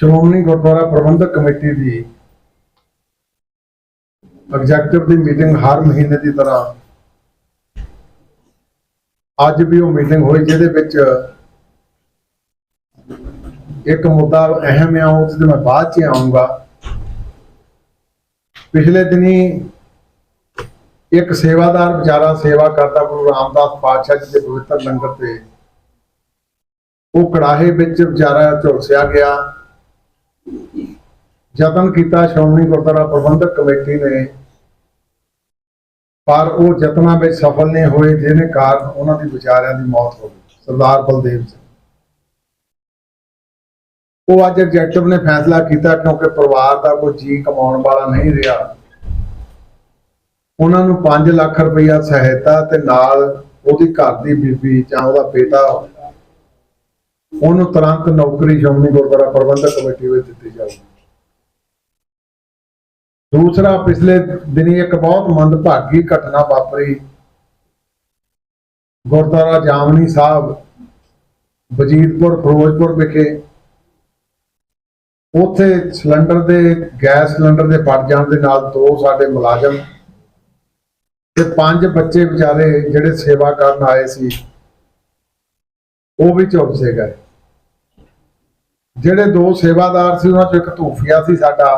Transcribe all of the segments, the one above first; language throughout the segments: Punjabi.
ਸ਼੍ਰੋਮਣੀ ਗੁਰਦੁਆਰਾ ਪ੍ਰਬੰਧਕ ਕਮੇਟੀ ਦੀ ਐਗਜ਼ੈਕਟਿਵ ਦੀ ਮੀਟਿੰਗ ਹਰ ਮਹੀਨੇ ਦੀ ਤਰ੍ਹਾਂ ਅੱਜ ਵੀ ਉਹ ਮੀਟਿੰਗ ਹੋਈ, ਜਿਹਦੇ ਵਿੱਚ ਇੱਕ ਮੁੱਦਾ ਅਹਿਮ ਆ ਉਹ ਤੇ ਮੈਂ ਬਾਅਦ ਚ ਆਉਂਗਾ ਪਿਛਲੇ ਦਿਨੀ ਇੱਕ ਸੇਵਾਦਾਰ ਵਿਚਾਰਾ ਸੇਵਾ ਕਰਦਾ, ਗੁਰੂ ਰਾਮਦਾਸ ਪਾਤਸ਼ਾਹ ਜੀ ਦੇ ਪਵਿੱਤਰ ਲੰਗਰ ਤੇ, ਉਹ ਕੜਾਹੇ ਵਿੱਚ ਵਿਚਾਰਾ ਝੁਲਸਿਆ ਗਿਆ। ਯਤਨ ਕੀਤਾ ਸ਼੍ਰੋਮਣੀ ਗੁਰਦੁਆਰਾ ਪ੍ਰਬੰਧਕ ਕਮੇਟੀ ਨੇ, ਪਰ ਉਹ ਯਤਨਾਂ ਵਿੱਚ ਸਫਲ ਨਹੀਂ ਹੋਏ, ਜਿਹਦੇ ਕਾਰਨ ਉਹਨਾਂ ਦੀ ਵਿਚਾਰਿਆਂ ਦੀ ਮੌਤ ਹੋ ਗਈ, ਸਰਦਾਰ ਬਲਦੇਵ ਸਿੰਘ। ਉਹ ਅੱਜ ਐਗਜ਼ੈਕਟਿਵ ਨੇ ਫੈਸਲਾ ਕੀਤਾ, ਕਿਉਂਕਿ ਪਰਿਵਾਰ ਦਾ ਕੋਈ ਜੀ ਕਮਾਉਣ ਵਾਲਾ ਨਹੀਂ ਰਿਹਾ। ਉਹਨਾਂ ਨੂੰ 5 ਲੱਖ ਰੁਪਈਆ ਸਹਾਇਤਾ ਤੇ ਨਾਲ ਉਹਦੀ ਘਰ ਦੀ ਬੀਬੀ ਜਾਂ ਉਹਦਾ ਬੇਟਾ ਉਹਨੂੰ ਤੁਰੰਤ ਨੌਕਰੀ ਸ਼੍ਰੋਮਣੀ ਗੁਰਦੁਆਰਾ ਪ੍ਰਬੰਧਕ ਕਮੇਟੀ ਵਿੱਚ ਦਿੱਤੀ ਜਾਊਗੀ। ਦੂਸਰਾ ਪਿਛਲੇ ਦਿਨੀ ਇੱਕ ਬਹੁਤ ਮੰਦਭਾਗੀ ਘਟਨਾ ਵਾਪਰੀ। ਗੁਰਦੁਆਰਾ ਜਾਮਨੀ ਸਾਹਿਬ, ਵਜੀਦਪੁਰ, ਫਿਰੋਜ਼ਪੁਰ ਵਿਖੇ। ਉੱਥੇ ਸਿਲੰਡਰ ਦੇ, ਗੈਸ ਸਿਲੰਡਰ ਦੇ ਫਟ ਜਾਣ ਦੇ ਨਾਲ ਦੋ ਸਾਡੇ ਮੁਲਾਜ਼ਮ ਤੇ ਪੰਜ ਬੱਚੇ ਵਿਚਾਰੇ ਜਿਹੜੇ ਸੇਵਾ ਕਰਨ ਆਏ ਸੀ, ਉਹ ਵੀ ਝੁਲਸੇ ਗਏ। ਜਿਹੜੇ ਦੋ ਸੇਵਾਦਾਰ ਸੀ, ਉਹਨਾਂ ਚੋਂ ਇੱਕ ਧੂਫੀਆ ਸੀ ਸਾਡਾ।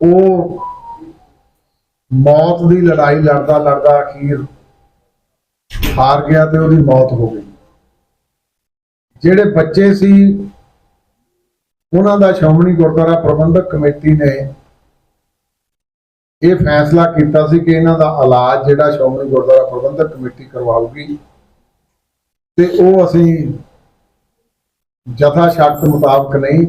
ਉਹ ਮੌਤ ਦੀ ਲੜਾਈ ਲੜਦਾ ਲੜਦਾ ਅਖੀਰ ਹਾਰ ਗਿਆ ਤੇ ਉਹਦੀ ਮੌਤ ਹੋ ਗਈ। ਜਿਹੜੇ ਬੱਚੇ ਸੀ, ਉਹਨਾਂ ਦਾ ਸ਼੍ਰੋਮਣੀ ਗੁਰਦੁਆਰਾ ਪ੍ਰਬੰਧਕ ਕਮੇਟੀ ਨੇ ਇਹ ਫੈਸਲਾ ਕੀਤਾ ਸੀ ਕਿ ਇਹਨਾਂ ਦਾ ਇਲਾਜ ਜਿਹੜਾ ਸ਼੍ਰੋਮਣੀ ਗੁਰਦੁਆਰਾ ਪ੍ਰਬੰਧਕ ਕਮੇਟੀ ਕਰਵਾਊਗੀ ਤੇ ਉਹ ਅਸੀਂ ਜਥਾ ਸ਼ਕਤ ਮੁਤਾਬਕ ਨਹੀਂ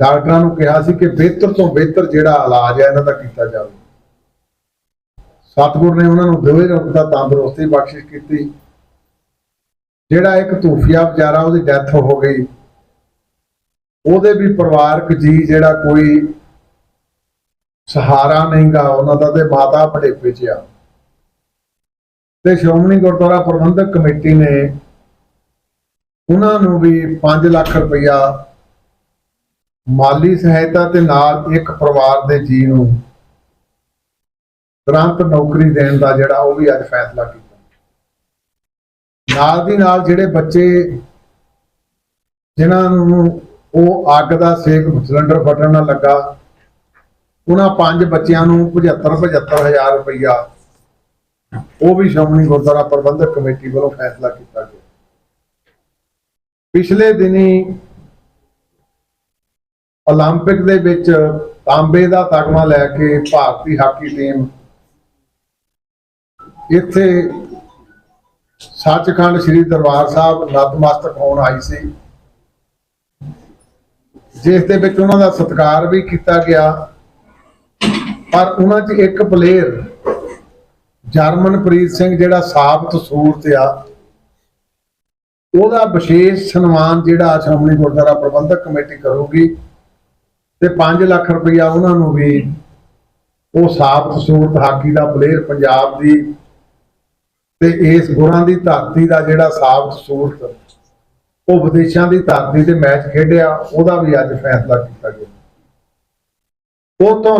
ਡਾਕਟਰਾਂ ਨੂੰ ਕਿਹਾ ਸੀ ਕਿ ਬਿਹਤਰ ਤੋਂ ਬਿਹਤਰ ਜਿਹੜਾ ਇਲਾਜ ਹੈ, ਇਹਨਾਂ ਦਾ ਕੀਤਾ ਜਾਵੇ। ਸਤਿਗੁਰ ਨੇ ਉਹਨਾਂ ਨੂੰ ਦੋਵੇਂ ਰੂਪ ਦਾ ਤੰਦਰੁਸਤੀ ਬਖਸ਼ਿਸ਼ ਕੀਤੀ। ਜਿਹੜਾ ਇੱਕ ਧੂਫੀਆ ਵਿਚਾਰਾ, ਉਹਦੀ ਡੈਥ ਹੋ ਗਈ। ਉਹਦੇ ਵੀ ਪਰਿਵਾਰਕ ਜੀ ਜਿਹੜਾ ਕੋਈ ਸਹਾਰਾ ਨਹੀਂਗਾ, ਉਹਨਾਂ ਦਾ ਤੇ ਮਾਤਾ ਬੜੇਪੇ ਚ ਆ। ਤੇ ਸ਼੍ਰੋਮਣੀ ਗੁਰਦੁਆਰਾ ਪ੍ਰਬੰਧਕ ਕਮੇਟੀ ਨੇ ਉਹਨਾਂ ਨੂੰ ਵੀ 5 ਲੱਖ ਰੁਪਇਆ ਮਾਲੀ ਸਹਾਇਤਾ ਤੇ ਨਾਲ ਇੱਕ ਪਰਿਵਾਰ ਦੇ ਜੀ ਨੂੰ ਤੁਰੰਤ ਨੌਕਰੀ ਦੇਣ ਦਾ ਜਿਹੜਾ ਉਹ ਵੀ ਅੱਜ ਫੈਸਲਾ ਕੀਤਾ। ਨਾਲ ਦੀ ਨਾਲ ਜਿਹੜੇ ਬੱਚੇ ਜਿਨ੍ਹਾਂ ਨੂੰ ਉਹ ਅੱਗ ਦਾ ਸੇਕ ਸਿਲੰਡਰ ਫਟਣ ਨਾਲ ਲੱਗਾ, ਉਹਨਾਂ ਪੰਜ ਬੱਚਿਆਂ ਨੂੰ 75 75000 ਰੁਪਇਆ ਉਹ ਵੀ ਸ਼੍ਰੋਮਣੀ ਗੁਰਦੁਆਰਾ ਪ੍ਰਬੰਧਕ ਕਮੇਟੀ ਵੱਲੋਂ ਫੈਸਲਾ ਕੀਤਾ ਗਿਆ। ਪਿਛਲੇ ਦਿਨੀ 올림픽 ਦੇ ਵਿੱਚ ਤਾਂਬੇ ਦਾ ਤਗਮਾ ਲੈ ਕੇ ਭਾਰਤੀ ਹਾਕੀ ਟੀਮ ਇੱਥੇ ਸੱਚਖੰਡ ਸ੍ਰੀ ਦਰਬਾਰ ਸਾਹਿਬ ਨਤਮਸਤਕ ਹੋਣ ਆਈ ਸੀ ਜਿਸ ਦੇ ਵਿੱਚ ਉਹਨਾਂ ਦਾ ਸਤਿਕਾਰ ਵੀ ਕੀਤਾ ਗਿਆ ਪਰ ਉਹਨਾਂ 'ਚ ਇੱਕ ਪਲੇਅਰ ਜਰਮਨਪ੍ਰੀਤ ਸਿੰਘ ਜਿਹੜਾ ਸਾਬਤ ਸੂਰਤ ਆ ਉਹਦਾ ਵਿਸ਼ੇਸ਼ ਸਨਮਾਨ ਜਿਹੜਾ ਸ਼੍ਰੋਮਣੀ ਗੁਰਦੁਆਰਾ ਪ੍ਰਬੰਧਕ ਕਮੇਟੀ ਕਰੂਗੀ ਤੇ 5 ਲੱਖ ਰੁਪਇਆ ਉਹਨਾਂ ਨੂੰ ਵੀ ਉਹ ਸਾਫ਼ ਸੂਰਤ ਹਾਕੀ ਦਾ ਪਲੇਅਰ ਪੰਜਾਬ ਦੀ ਤੇ ਇਸ ਗੁਰਾਂ ਦੀ ਧਰਤੀ ਦਾ ਜਿਹੜਾ ਸਾਫ਼ ਸੂਰਤ, ਉਹ ਵਿਦੇਸ਼ਾਂ ਦੀ ਧਰਤੀ ਤੇ ਮੈਚ ਖੇਡਿਆ, ਉਹਦਾ ਵੀ ਅੱਜ ਫੈਸਲਾ ਕੀਤਾ ਗਿਆ। ਉਹ ਤੋਂ